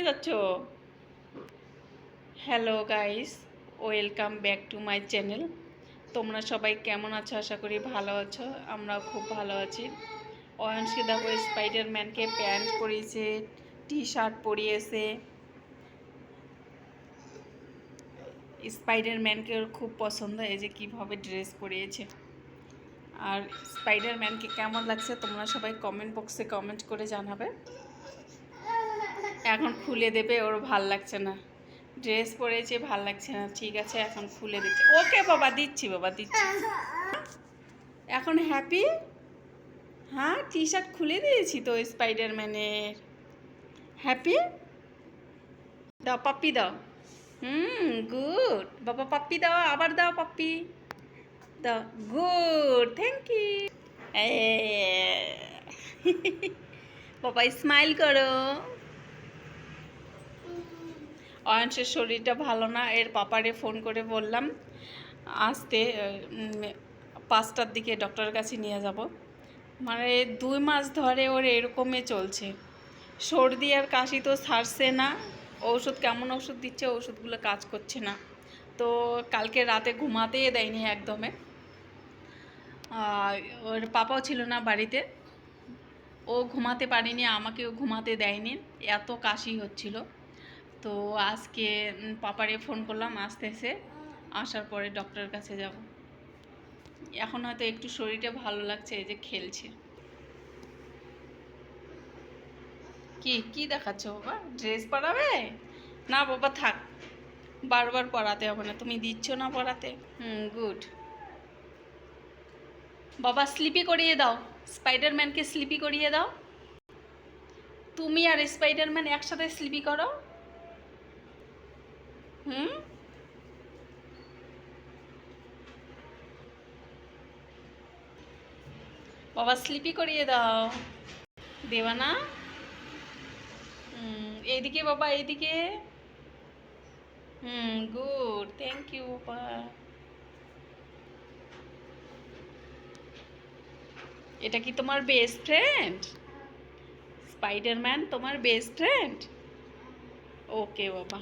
নিয়ে যাচ্ছ? Hello guys welcome back to my channel তোমরা সবাই কেমন আছো? আশা করি ভালো আছো। আমরাও খুব ভালো আছি। অয়নসী দেখো স্পাইডারম্যানকে প্যান্ট পরিয়েছে টি শার্ট পরিয়েছে। স্পাইডারম্যানকে ওর খুব পছন্দ, এই যে কীভাবে ড্রেস পরিয়েছে। আর স্পাইডারম্যানকে কেমন লাগছে? তোমরা সবাই কমেন্ট বক্সে কমেন্ট করে জানাবে। এখন খুলে দেবে, ওর ভালো লাগছে না। ড্রেস পরেছে, ভালো লাগছে না। ঠিক আছে, এখন খুলে দিচ্ছে। ওকে বাবা, দিচ্ছি বাবা, দিচ্ছি। এখন হ্যাপি হ্যাঁ টি শার্ট খুলে দিয়েছি তো স্পাইডারম্যানের হ্যাপি দাও পাপ্পি দাও। হুম গুড বাবা, পাপ্পি দাও, আবার দাও পাপ্পি। দাও গুড থ্যাংক ইউ বাবা স্মাইল করো। অয়নসের শরীরটা ভালো না, এর পাপারে ফোন করে বললাম আসতে পাঁচটার দিকে ডক্টরের কাছে নিয়ে যাব। মানে দুই মাস ধরে ওর এরকমই চলছে। সর্দি আর কাশি তো সারছে না ওষুধ কেমন ওষুধ দিচ্ছে ওষুধগুলো কাজ করছে না। তো কালকে রাতে ঘুমাতেই দেয়নি একদমে। ওর পাপাও ছিল না বাড়িতে। ও ঘুমাতে পারেনি, আমাকেও ঘুমাতে দেয়নি, এত কাশি হচ্ছিল। তো আজকে পাপারে ফোন করলাম, আসতেছে। আসার পরে ডক্টরের কাছে যাব। এখন হয়তো একটু শরীরটা ভালো লাগছে, এই যে খেলছে। কি কি দেখাচ্ছ বাবা? ড্রেস পরাবে? না বাবা, থাক। বারবার পরাতে হবে না, তুমি দিচ্ছ না পরাতে। হুম গুড বাবা স্লিপি করিয়ে দাও। স্পাইডারম্যানকে স্লিপি করিয়ে দাও। তুমি আর স্পাইডারম্যান একসাথে স্লিপি করো। হুম বাবা স্লিপি করিয়ে দাও। দেবা না এইদিকে বাবা, এইদিকে। হুম গুড থ্যাংক ইউ বাবা। এটা কি তোমার বেস্ট ফ্রেন্ড স্পাইডারম্যান তোমার বেস্ট ফ্রেন্ড ওকে বাবা।